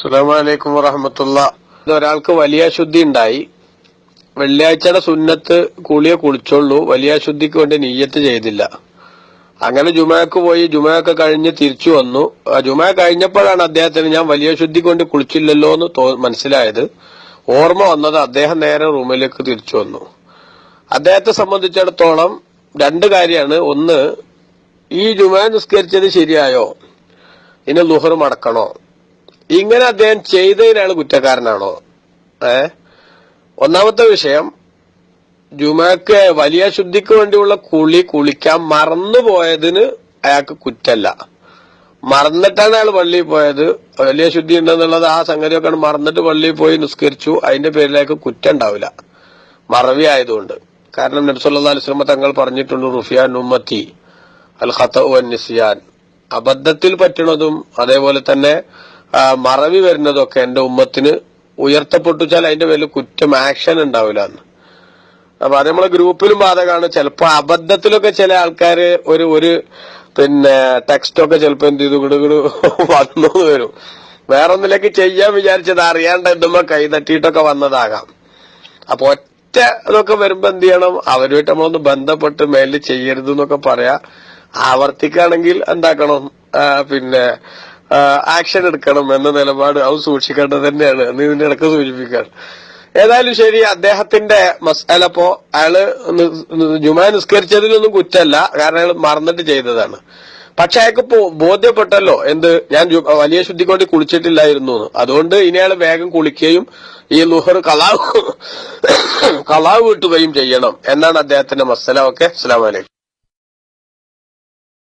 അസ്സലാമലൈക്കും വറഹമത്തുള്ള. ഒരാൾക്ക് വലിയ ശുദ്ധി ഉണ്ടായി. വെള്ളിയാഴ്ചയുടെ സുന്നത്ത് കുളിയെ കുളിച്ചോളൂ. വലിയ ശുദ്ധിക്ക് വേണ്ടി നീയത്ത് ചെയ്തില്ല. അങ്ങനെ ജുമാക്ക് പോയി ജുമാക്ക് കഴിഞ്ഞ് തിരിച്ചു വന്നു. ജുമാ കഴിഞ്ഞപ്പോഴാണ് അദ്ദേഹത്തിന് ഞാൻ വലിയ ശുദ്ധിക്ക് വേണ്ടി കുളിച്ചില്ലല്ലോ എന്ന് മനസ്സിലായത്. ഓർമ്മ വന്നത് അദ്ദേഹം നേരെ റൂമിലേക്ക് തിരിച്ചു വന്നു. അദ്ദേഹത്തെ സംബന്ധിച്ചിടത്തോളം രണ്ട് കാര്യമാണ്. ഒന്ന് ഈ ജുമാ നിസ്കരിച്ചത് ശരിയായോ? ഇനി ലുഹർ മടക്കണോ? ഇങ്ങനെ അദ്ദേഹം ചെയ്തതിനാണ് കുറ്റക്കാരനാണോ? ഏ? ഒന്നാമത്തെ വിഷയം ജുമാക്ക് വലിയ ശുദ്ധിക്ക് വേണ്ടിയുള്ള കുളി കുളിക്കാൻ മറന്നുപോയതിന് അയാൾക്ക് കുറ്റല്ല. മറന്നിട്ടാണ് അയാൾ പള്ളിയിൽ പോയത്. വലിയ ശുദ്ധി ഉണ്ടെന്നുള്ളത് ആ സംഗതിയൊക്കെ മറന്നിട്ട് പള്ളിയിൽ പോയി നിസ്കരിച്ചു. അതിന്റെ പേരിലേക്ക് കുറ്റം ഉണ്ടാവില്ല. മറവി ആയതുകൊണ്ട്. കാരണം നബ്സുല്ലാ അലിസ്ലമ തങ്ങൾ പറഞ്ഞിട്ടുണ്ട് റുഫിയാൻ ഉമ്മത്തി അൽ ഖത്ത നിസിയാൻ. അബദ്ധത്തിൽ പറ്റണതും അതേപോലെ തന്നെ മറവി വരുന്നതൊക്കെ എന്റെ ഉമ്മത്തിന് ഉയർത്തപ്പെട്ടുവെച്ചാൽ അതിന്റെ പേരിൽ കുറ്റം ആക്ഷൻ ഉണ്ടാവില്ല എന്ന്. അപ്പൊ അത് നമ്മളെ ഗ്രൂപ്പിലും ബാധകമാണ്. ചിലപ്പോ അബദ്ധത്തിലൊക്കെ ചില ആൾക്കാര് ഒരു ഒരു പിന്നെ ടെക്സ്റ്റ് ഒക്കെ ചിലപ്പോ എന്ത് ചെയ്തു? കിടുകിട് വന്നു വരും. വേറെ ഒന്നിലേക്ക് ചെയ്യാൻ വിചാരിച്ചത് അറിയാണ്ട് എന്തുമ്പോ കൈ തട്ടിയിട്ടൊക്കെ വന്നതാകാം. അപ്പൊ ഒറ്റ ഇതൊക്കെ വരുമ്പോ എന്ത് ചെയ്യണം? അവരുമായിട്ട് നമ്മളൊന്ന് ബന്ധപ്പെട്ട് മേലിൽ ചെയ്യരുത് എന്നൊക്കെ പറയാ. ആവർത്തിക്കുകയാണെങ്കിൽ എന്താക്കണം? പിന്നെ ആക്ഷൻ എടുക്കണം എന്ന നിലപാട് അവ സൂക്ഷിക്കേണ്ടത് തന്നെയാണ്. എന്ന് ഇതിന്റെ ഇടയ്ക്ക് സൂചിപ്പിക്കുകയാണ് ഏതായാലും ശരി അദ്ദേഹത്തിന്റെ മസാല അപ്പോ അയാൾ ജുമാ നിസ്കരിച്ചതിലൊന്നും കുറ്റല്ല കാരണം അയാൾ മറന്നിട്ട് ചെയ്തതാണ്. പക്ഷെ അയാൾക്ക് ബോധ്യപ്പെട്ടല്ലോ. എന്ത്? ഞാൻ വലിയ ശുദ്ധിക്കൊണ്ട് കുളിച്ചിട്ടില്ലായിരുന്നു അതുകൊണ്ട് ഇനി അയാൾ വേഗം കുളിക്കുകയും ഈ ലുഹർ കലാവ് കലാവ് കിട്ടുകയും ചെയ്യണം എന്നാണ് അദ്ദേഹത്തിന്റെ മസല ഓക്കെ അസ്സലാമലൈക്കും